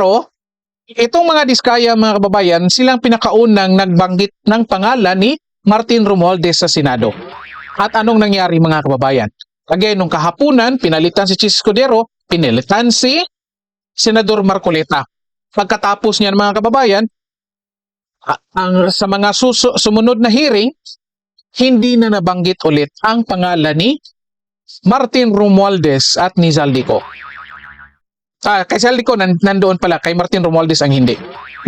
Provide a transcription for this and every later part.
Pero, itong mga diskaya mga kababayan, silang pinakaunang nagbanggit ng pangalan ni Martin Romualdez sa Senado. At anong nangyari mga kababayan? Again, nung kahapunan, pinalitan si Chis Escudero, pinalitan si Senador Marcoleta. Pagkatapos niyan mga kababayan, ang sa mga susu- sumunod na hearing, hindi na nabanggit ulit ang pangalan ni Martin Romualdez at ni Zaldico. Ah, kay Zaldico nan- nandoon pala, kay Martin Romualdez ang hindi.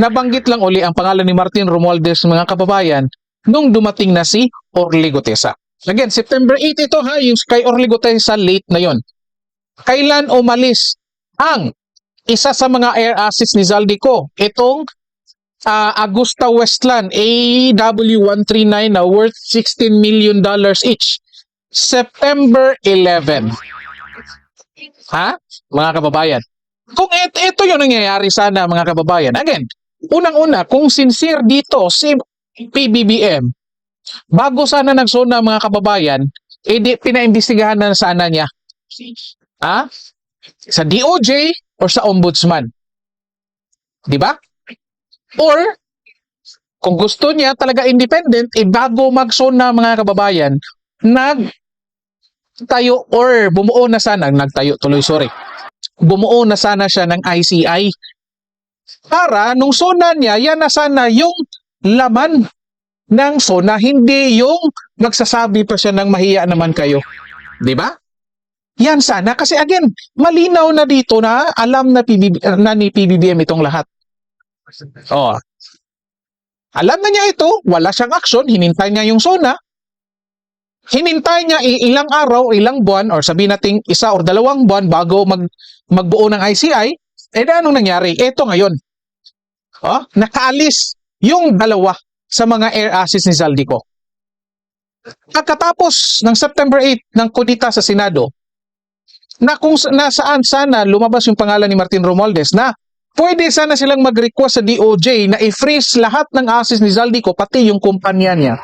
Nabanggit lang uli ang pangalan ni Martin Romualdez mga kababayan nung dumating na si Orly Gutesa. Again, September 8 ito ha, yung kay Orly Gutesa late na yon. Kailan umalis ang isa sa mga air assets ni Zaldico? Itong ah, Augusta Westland AW139 na worth 16 million dollars each. September 11. Ha? Mga kababayan. Kung ito, ito yung nangyayari sana mga kababayan. Again, unang-una, kung sincere dito si PBBM, bago sana nagsuna mga kababayan, edi pinaimbestigahan na sana niya. Ha? Sa DOJ or sa ombudsman. Di ba? Or, kung gusto niya talaga independent, eh bago magsuna mga kababayan, nag tayo or bumuo na sana, nagtayo tuloy, sorry. Bumuo na sana siya ng ICI. Para nung sona niya, yan na sana yung laman ng sona, hindi yung magsasabi pa siya ng mahiya naman kayo. Ba? Yan sana. Kasi again, malinaw na dito na alam na, PBB, na ni PBBM itong lahat. Oh. Alam na niya ito, wala siyang action, hinintay niya yung sona, hinintay niya ilang araw, ilang buwan, or sabihin natin isa or dalawang buwan bago mag, magbuo ng ICI, eh anong nangyari? Ito ngayon. Oh, nakaalis yung dalawa sa mga air assets ni Zaldico. Pagkatapos ng September 8 ng kudita sa Senado, na kung sa- nasaan sana lumabas yung pangalan ni Martin Romualdez na pwede sana silang mag-request sa DOJ na i-freeze lahat ng assets ni Zaldico pati yung kumpanya niya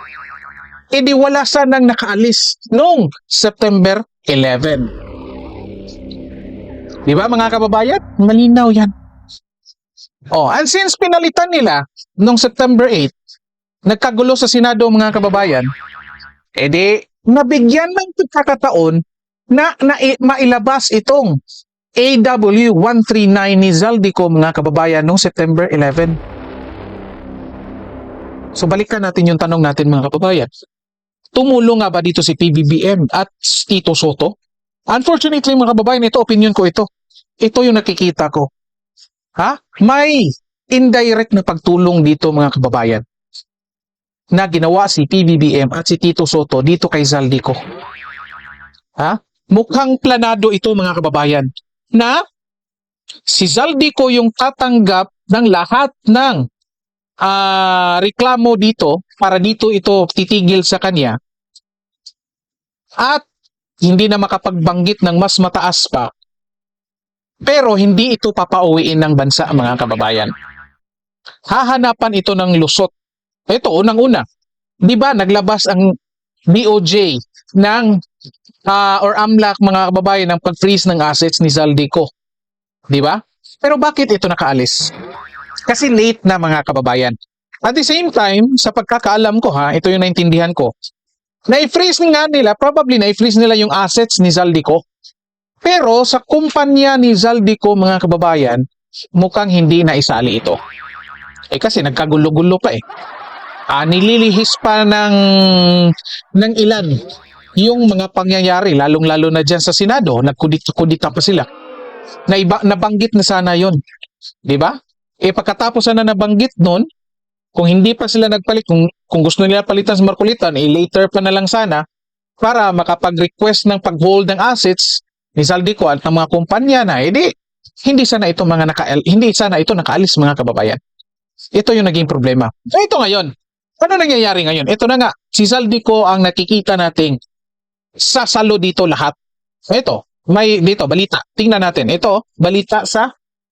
eh di wala sanang nakaalis noong September 11. Di ba mga kababayan? Malinaw yan. Oh, and since pinalitan nila noong September 8, nagkagulo sa Senado mga kababayan, eh di nabigyan ng pagkakataon na, na mailabas itong AW139 ni Zaldico mga kababayan noong September 11. So balikan natin yung tanong natin mga kababayan tumulong nga ba dito si PBBM at Tito Soto? Unfortunately, mga kababayan, ito opinion ko ito. Ito yung nakikita ko. Ha? May indirect na pagtulong dito mga kababayan na ginawa si PBBM at si Tito Soto dito kay Zaldico. Ha? Mukhang planado ito mga kababayan na si Zaldico yung tatanggap ng lahat ng ah, reklamo dito para dito ito titigil sa kanya at hindi na makapagbanggit ng mas mataas pa pero hindi ito papauwiin ng bansa mga kababayan. Hahanapan ito ng lusot. Ito, unang-una. Di ba naglabas ang DOJ ng ah, or AMLAC mga kababayan ng pag-freeze ng assets ni Zaldico. Di ba? Pero bakit ito nakaalis? Kasi late na mga kababayan. At the same time, sa pagkakaalam ko ha, ito yung naintindihan ko, na-freeze nga nila, probably na-freeze nila yung assets ni Zaldico. Pero sa kumpanya ni Zaldico, mga kababayan, mukhang hindi na isali ito. Eh kasi nagkagulo-gulo pa eh. Ah, nililihis pa ng, ng ilan yung mga pangyayari, lalong-lalo na dyan sa Senado, nagkudita-kudita pa sila. Na iba, nabanggit na sana yon, Di ba? Eh pagkatapos na nabanggit nun, kung hindi pa sila nagpalit, kung, kung gusto nila palitan sa Markulitan, eh later pa na lang sana para makapag-request ng pag-hold ng assets ni Zaldico at ng mga kumpanya na, edi hindi sana ito mga naka hindi sana ito nakaalis mga kababayan. Ito yung naging problema. So ito ngayon, ano nangyayari ngayon? Ito na nga, si Zaldico ang nakikita nating sasalo dito lahat. Ito, may dito, balita. Tingnan natin. Ito, balita sa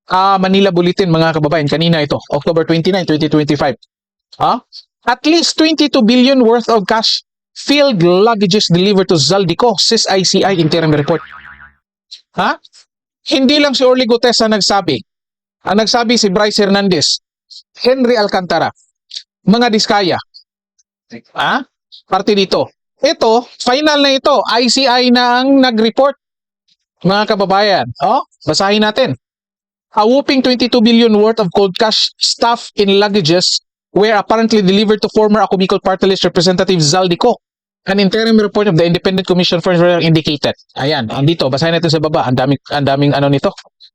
Ah, Manila Bulletin mga kababayan kanina ito, October 29, 2025. Ah? At least 22 billion worth of cash filled luggages delivered to Zaldico, says ICI interim report. Ha? Hindi lang si Orly Gutesa nagsabi. Ang nagsabi si Bryce Hernandez, Henry Alcantara, mga diskaya. Ha? Parte dito. Ito, final na ito. ICI na ang nag-report. Mga kababayan. Oh, basahin natin. A whooping 22 billion worth of cold cash stuff in luggages were apparently delivered to former Ako Bicol Party List Representative Zaldico. An interim report of the Independent Commission for indicated. Ayan, andito, basahin natin sa baba. Ang daming, ang daming ano nito.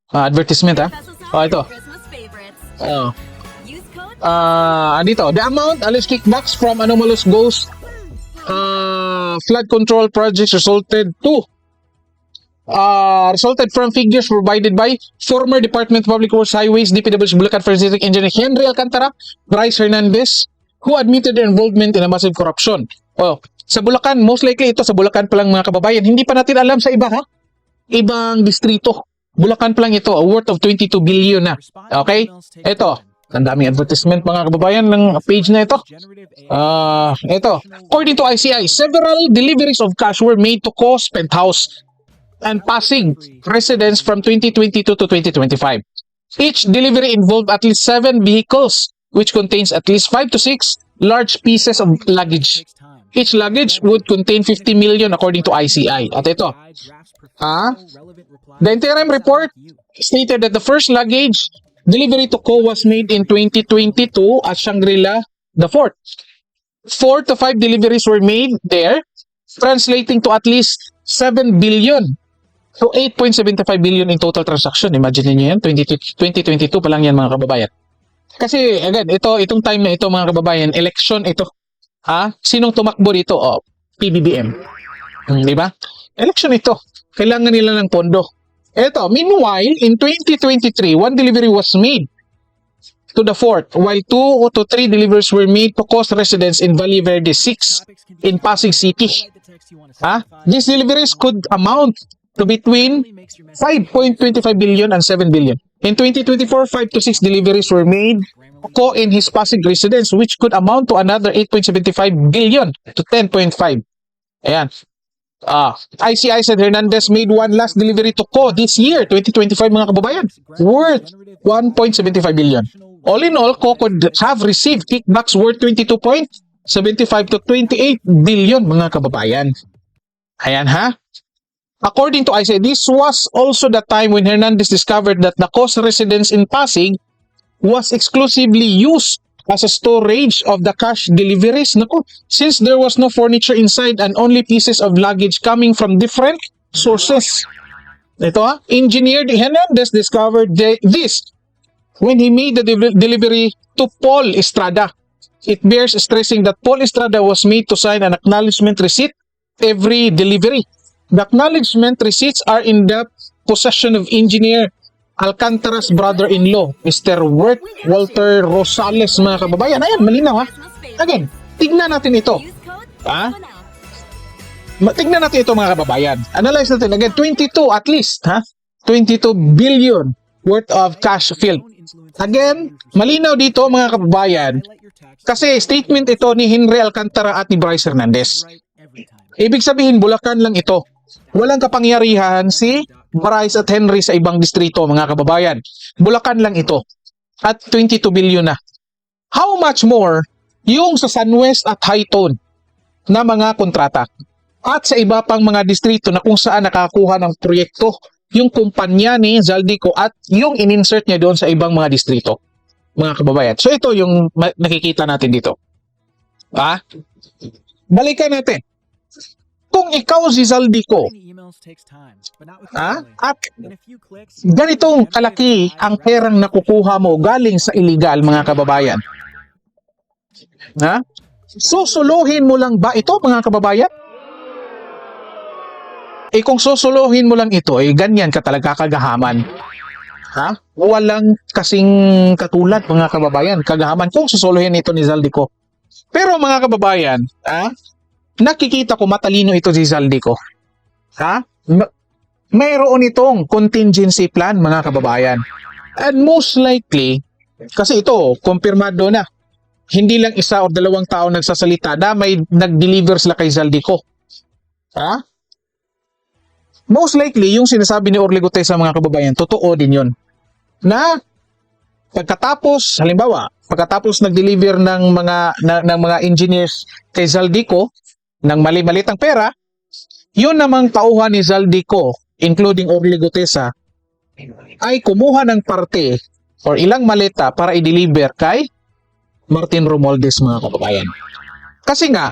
Ah, advertisement ha. Oh, ito. Oh. Ah, andito. The amount alleged kickbacks from anomalous ghost uh, flood control projects resulted to uh, resulted from figures provided by former Department of Public Works Highways DPW's Bulacan Forensic Engineer Henry Alcantara, Bryce Hernandez, who admitted their involvement in a massive corruption. Oh, sa Bulacan, most likely ito sa Bulacan pa lang mga kababayan. Hindi pa natin alam sa iba ha. Ibang distrito. Bulacan pa lang ito, worth of 22 billion na. Okay? Ito, ang daming advertisement mga kababayan ng page na ito. Ah, ito. According to ICI, several deliveries of cash were made to Coast Penthouse and passing residents from 2022 to 2025. Each delivery involved at least seven vehicles, which contains at least five to six large pieces of luggage. Each luggage would contain 50 million according to ICI. At ito, Ah? The interim report stated that the first luggage delivery to Co was made in 2022 at Shangri-La, the fourth. Four to five deliveries were made there, translating to at least 7 billion. So 8.75 billion in total transaction. Imagine niyo yan, 20, 2022 pa lang yan mga kababayan. Kasi again, ito itong time na ito mga kababayan, election ito. Ha? Sinong tumakbo dito? Oh, PBBM. Hmm, di ba? Election ito. Kailangan nila ng pondo. Eto, meanwhile, in 2023, one delivery was made to the fort, while two to three deliveries were made to coast residents in Valle Verde 6 in Pasig City. Ha? These deliveries could amount to between 5.25 billion and 7 billion. In 2024, 5 to 6 deliveries were made to Co in his Pasig residence, which could amount to another 8.75 billion to 10.5. Ayan. Ah, ICI said Hernandez made one last delivery to Co this year, 2025 mga kababayan, worth 1.75 billion. All in all, Co could have received kickbacks worth 22.75 to 28 billion mga kababayan. Ayan ha? According to ICI, this was also the time when Hernandez discovered that the coast residence in Pasig was exclusively used as a storage of the cash deliveries. Naku, since there was no furniture inside and only pieces of luggage coming from different sources. Ito ha, engineer Hernandez discovered this when he made the de- delivery to Paul Estrada. It bears stressing that Paul Estrada was made to sign an acknowledgement receipt every delivery. The acknowledgement receipts are in the possession of engineer Alcantara's brother-in-law, Mr. Wirt Walter Rosales, mga kababayan. Ayan, malinaw ha. Again, tignan natin ito. Ma- Tignan natin ito mga kababayan. Analyze natin. Again, 22 at least, ha? 22 billion worth of cash filled. Again, malinaw dito mga kababayan, kasi statement ito ni Henry Alcantara at ni Bryce Hernandez. Ibig sabihin, Bulacan lang ito. Walang kapangyarihan si Bryce at Henry sa ibang distrito, mga kababayan. Bulacan lang ito. At 22 billion na. How much more yung sa Sunwest at Highton na mga kontrata? At sa iba pang mga distrito na kung saan nakakuha ng proyekto yung kumpanya ni Zaldico at yung in-insert niya doon sa ibang mga distrito. Mga kababayan. So ito yung nakikita natin dito. Ah? Balikan natin. Kung ikaw si Zaldico, ah, at ganitong kalaki ang perang nakukuha mo galing sa illegal mga kababayan. Ha? Susuluhin mo lang ba ito mga kababayan? Eh kung susuluhin mo lang ito, eh ganyan ka talaga kagahaman. Ha? Walang kasing katulad mga kababayan, kagahaman kung susuluhin ito ni Zaldico. Pero mga kababayan, ha? Nakikita ko matalino ito si Zaldico. Ha? Ma- mayroon itong contingency plan mga kababayan. And most likely, kasi ito, kumpirmado na. Hindi lang isa o dalawang tao nagsasalita na may nag-deliver sila kay Zaldico. Ha? Most likely, yung sinasabi ni Orly Gutay sa mga kababayan, totoo din yun. Na pagkatapos, halimbawa, pagkatapos nag-deliver ng mga na- ng mga engineers kay Zaldico ng mali-malitang pera, yun namang tauhan ni Zaldico, including Orly Gutesa, ay kumuha ng parte or ilang maleta para i-deliver kay Martin Romualdez mga kababayan. Kasi nga,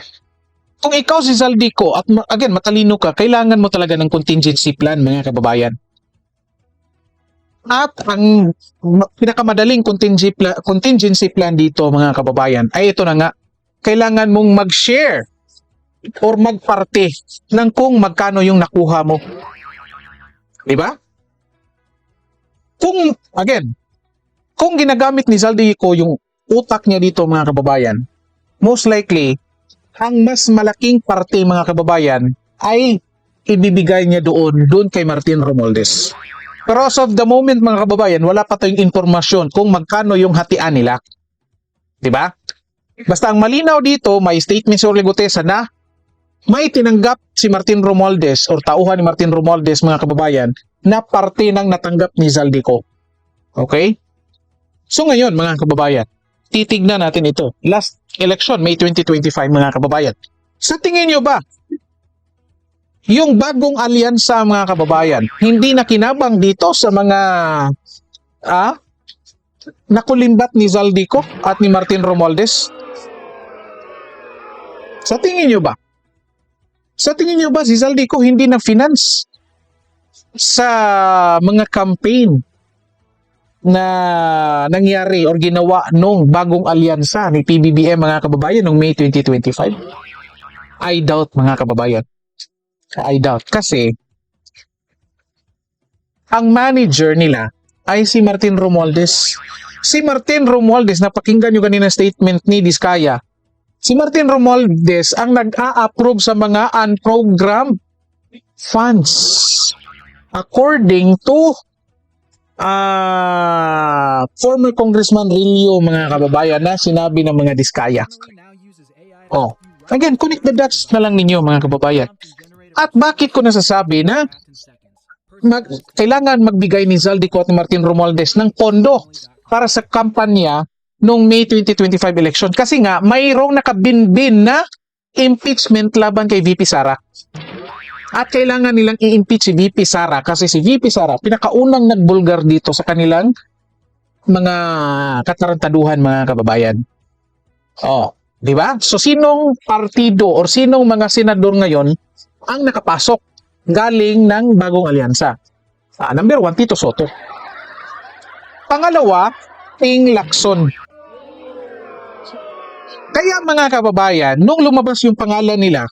kung ikaw si Zaldico at again matalino ka, kailangan mo talaga ng contingency plan mga kababayan. At ang ma- pinakamadaling contingency plan dito mga kababayan ay ito na nga. Kailangan mong mag-share or magparte ng kung magkano yung nakuha mo. Di ba? Kung, again, kung ginagamit ni Zaldico yung utak niya dito mga kababayan, most likely, ang mas malaking parte mga kababayan ay ibibigay niya doon, doon kay Martin Romualdez. Pero as of the moment mga kababayan, wala pa tayong informasyon kung magkano yung hatian nila. 'Di ba? Basta ang malinaw dito, may statement si Orly na may tinanggap si Martin Romualdez or tauhan ni Martin Romualdez mga kababayan na parte ng natanggap ni Zaldico. Okay? So ngayon mga kababayan, titignan natin ito. Last election, May 2025 mga kababayan. Sa tingin nyo ba, yung bagong alyansa mga kababayan, hindi na kinabang dito sa mga ah, nakulimbat ni Zaldico at ni Martin Romualdez? Sa tingin nyo ba? Sa tingin nyo ba si Zaldico hindi na finance sa mga campaign na nangyari or ginawa nung bagong alyansa ni PBBM mga kababayan noong May 2025? I doubt mga kababayan. I doubt. Kasi, ang manager nila ay si Martin Romualdez. Si Martin Romualdez, napakinggan nyo kanina statement ni Diskaya. Si Martin Romualdez ang nag-a-approve sa mga unprogrammed funds. According to ah former Congressman Rillo, mga kababayan, na sinabi ng mga Diskaya. Oh, again, connect the dots na lang ninyo, mga kababayan. At bakit ko nasasabi na mag, kailangan magbigay ni Zaldico at ni Martin Romualdez ng pondo para sa kampanya noong May 2025 election. Kasi nga, mayroong nakabinbin na impeachment laban kay VP Sara. At kailangan nilang i-impeach si VP Sara kasi si VP Sara, pinakaunang nagbulgar dito sa kanilang mga katarantaduhan mga kababayan. Oh, di ba? So sinong partido or sinong mga senador ngayon ang nakapasok galing ng bagong alyansa. Ah, number one, Tito Soto. Pangalawa, Ting Lacson. Kaya mga kababayan, nung lumabas yung pangalan nila,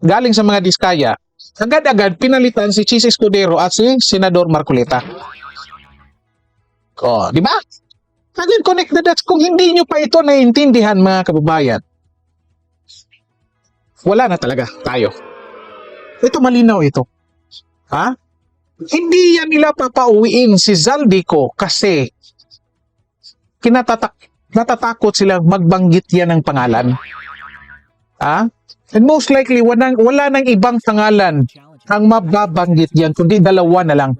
galing sa mga diskaya, agad-agad pinalitan si Chis Escudero at si Senador Marcoleta. Oh, di ba? Again, connect the. Kung hindi nyo pa ito naiintindihan mga kababayan, wala na talaga tayo. Ito malinaw ito. Ha? Hindi yan nila papauwiin si Zaldico kasi kinatatak natatakot sila magbanggit yan ng pangalan. Ha? And most likely, walang, wala nang ibang pangalan ang mababanggit yan, kundi dalawa na lang.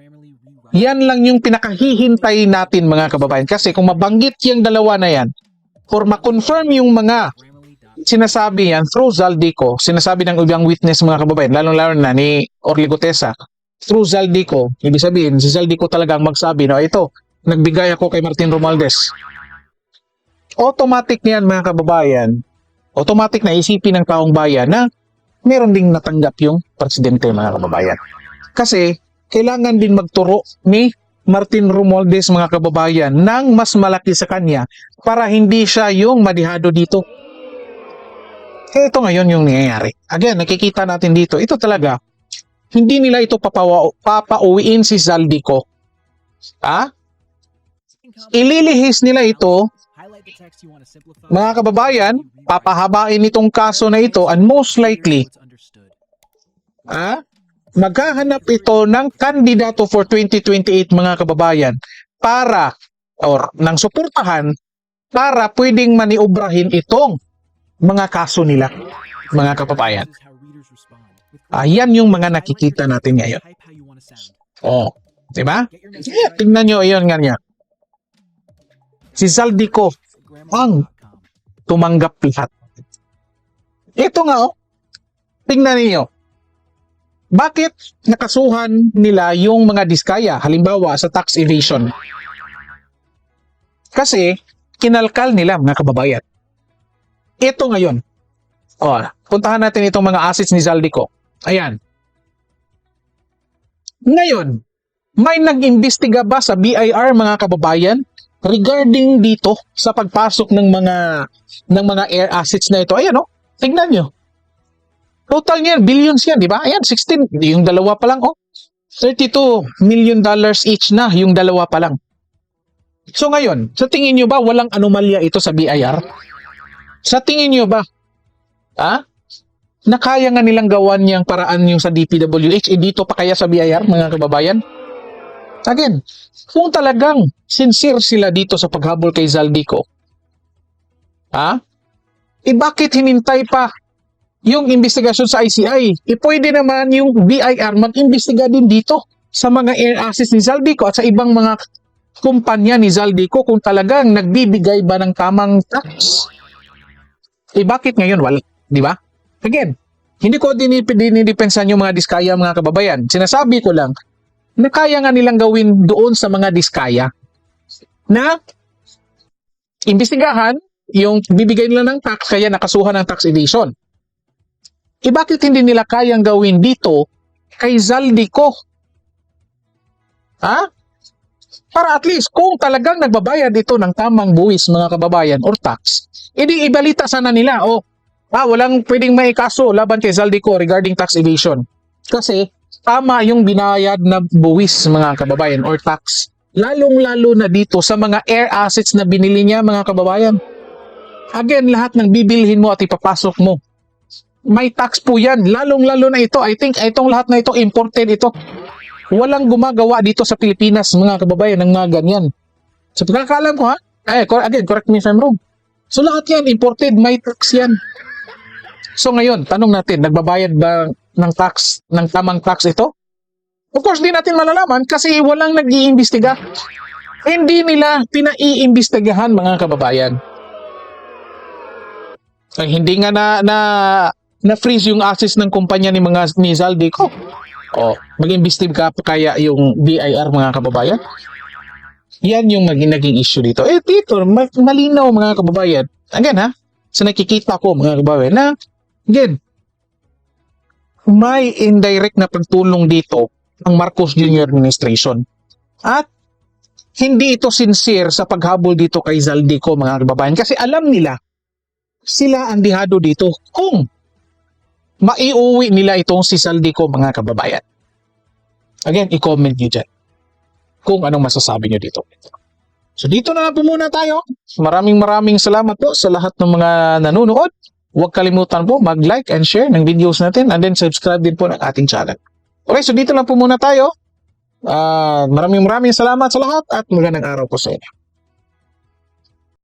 Yan lang yung pinakahihintay natin mga kababayan. Kasi kung mabanggit yung dalawa na yan, or ma-confirm yung mga sinasabi yan through Zaldico, sinasabi ng ibang witness mga kababayan, lalong-lalo na ni Orly through Zaldico, ibig sabihin, si Zaldico talagang magsabi, no, ito, nagbigay ako kay Martin Romualdez. Automatic niyan mga kababayan, automatic na isipin ng taong bayan na meron ding natanggap yung presidente mga kababayan. Kasi, kailangan din magturo ni Martin Romualdez mga kababayan ng mas malaki sa kanya para hindi siya yung madihado dito. Eh, ito ngayon yung nangyayari. Again, nakikita natin dito, ito talaga, hindi nila ito papawa, papauwiin si Zaldico. Ha? Ililihis nila ito, mga kababayan, papahabain itong kaso na ito and most likely, ha? maghahanap ito ng kandidato for 2028 mga kababayan para or ng suportahan para pwedeng maniobrahin itong mga kaso nila mga kababayan. Ayan yung mga nakikita natin ngayon. Oh, 'di ba? Tingnan nyo iyon nga niya. si Zaldico ang tumanggap lahat. Ito nga oh, tingnan niyo. Bakit nakasuhan nila yung mga diskaya, halimbawa sa tax evasion? Kasi kinalkal nila mga kababayan. Ito ngayon. O, puntahan natin itong mga assets ni Zaldico. Ayan. Ngayon, may nag-imbestiga ba sa BIR mga kababayan regarding dito sa pagpasok ng mga ng mga air assets na ito? Ayan oh, tingnan nyo. Total niyan, billions yan, di ba? Ayan, 16, yung dalawa pa lang, oh. 32 million dollars each na, yung dalawa pa lang. So ngayon, sa tingin nyo ba walang anomalya ito sa BIR? Sa tingin nyo ba, ha? Na kaya nga nilang gawan niyang paraan yung sa DPWH, eh dito pa kaya sa BIR, mga kababayan? Again, kung talagang sincere sila dito sa paghabol kay Zaldico, ha? Eh bakit hinintay pa yung investigasyon sa ICI? Eh pwede naman yung BIR mag-imbestiga din dito sa mga air assets ni Zaldico at sa ibang mga kumpanya ni Zaldico kung talagang nagbibigay ba ng tamang tax. Eh bakit ngayon wala? Di ba? Again, hindi ko dinidepensan yung mga diskaya mga kababayan. Sinasabi ko lang na kaya nga nilang gawin doon sa mga diskaya na imbestigahan yung bibigay nila ng tax kaya nakasuhan ng tax evasion. Eh bakit hindi nila kayang gawin dito kay Zaldico? Ha? Para at least kung talagang nagbabayad ito ng tamang buwis mga kababayan or tax, edi ibalita sana nila, oh, ah, walang pwedeng may kaso laban kay Zaldico regarding tax evasion. Kasi tama yung binayad na buwis mga kababayan or tax. Lalong-lalo na dito sa mga air assets na binili niya mga kababayan. Again, lahat ng bibilhin mo at ipapasok mo. May tax po yan. Lalong-lalo na ito. I think itong lahat na ito, imported ito. Walang gumagawa dito sa Pilipinas, mga kababayan, ng mga ganyan. Sa pagkakalam ko ha, eh, again, correct me if I'm wrong. So lahat yan, imported, may tax yan. So ngayon, tanong natin, nagbabayad ba ng tax, ng tamang tax ito? Of course, di natin malalaman kasi walang nag-iimbestiga. Hindi nila pinaiimbestigahan mga kababayan. Ay, hindi nga na, na, na freeze yung assets ng kumpanya ni mga ni Zaldico. O, mag-imbestiga pa kaya yung BIR mga kababayan? Yan yung maging naging issue dito. Eh, dito, ma- malinaw mga kababayan. Again ha, sa nakikita ko mga kababayan na, again, may indirect na pagtulong dito ng Marcos Jr. administration. At hindi ito sincere sa paghabol dito kay Zaldico mga kababayan kasi alam nila sila ang dihado dito kung maiuwi nila itong si Zaldico mga kababayan. Again, i-comment nyo dyan kung anong masasabi nyo dito. So dito na po muna tayo. Maraming maraming salamat po sa lahat ng mga nanonood. Huwag kalimutan po mag-like and share ng videos natin and then subscribe din po ng ating channel. Okay, so dito lang po muna tayo. Ah, maraming maraming salamat sa lahat at magandang araw po sa inyo.